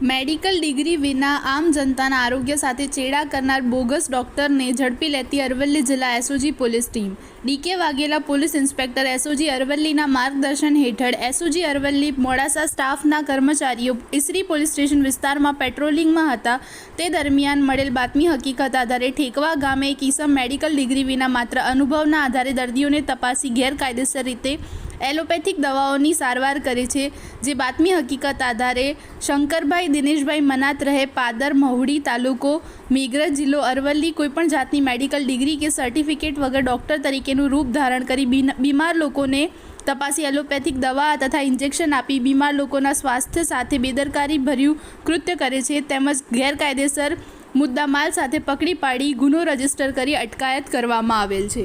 Medical degree વિના આમ જનતાના આરોગ્ય સાથે ચેડા કરનાર બોગસ ડોક્ટરને ઝડપી લેતી અરવલ્લી જિલ્લા SOG police team. DK Vaghela police inspector SOG અરવલ્લીના માર્ગદર્શન હેઠળ એસઓજી અરવલ્લી મોડાસા સ્ટાફના કર્મચારીઓ ઈસરી પોલીસ સ્ટેશન વિસ્તારમાં પેટ્રોલિંગમાં હતા. તે દરમિયાન મળેલ બાતમી હકીકત આધારે ઠેકવા ગામે એક ઈસમ મેડિકલ ડિગ્રી વિના માત્ર અનુભવના આધારે દર્દીઓને તપાસી ગેરકાયદેસર રીતે એલોપેથિક દવાઓની સારવાર કરે છે, જે બાતમી હકીકત આધારે શંકરભાઈ દિનેશભાઈ મનાત રહે પાદર, મહુડી તાલુકો, મેઘરજ જિલ્લો, અરવલ્લી. કોઈપણ જાતની મેડિકલ ડિગ્રી કે સર્ટિફિકેટ વગર ડૉક્ટર તરીકેનું રૂપ ધારણ કરી બીમાર લોકોને તપાસી એલોપેથિક દવા તથા ઇન્જેક્શન આપી બીમાર લોકોના સ્વાસ્થ્ય સાથે બેદરકારી ભર્યું કૃત્ય કરે છે. તેમજ ગેરકાયદેસર મુદ્દામાલ સાથે પકડી પાડી ગુનો રજિસ્ટર કરી અટકાયત કરવામાં આવેલ છે.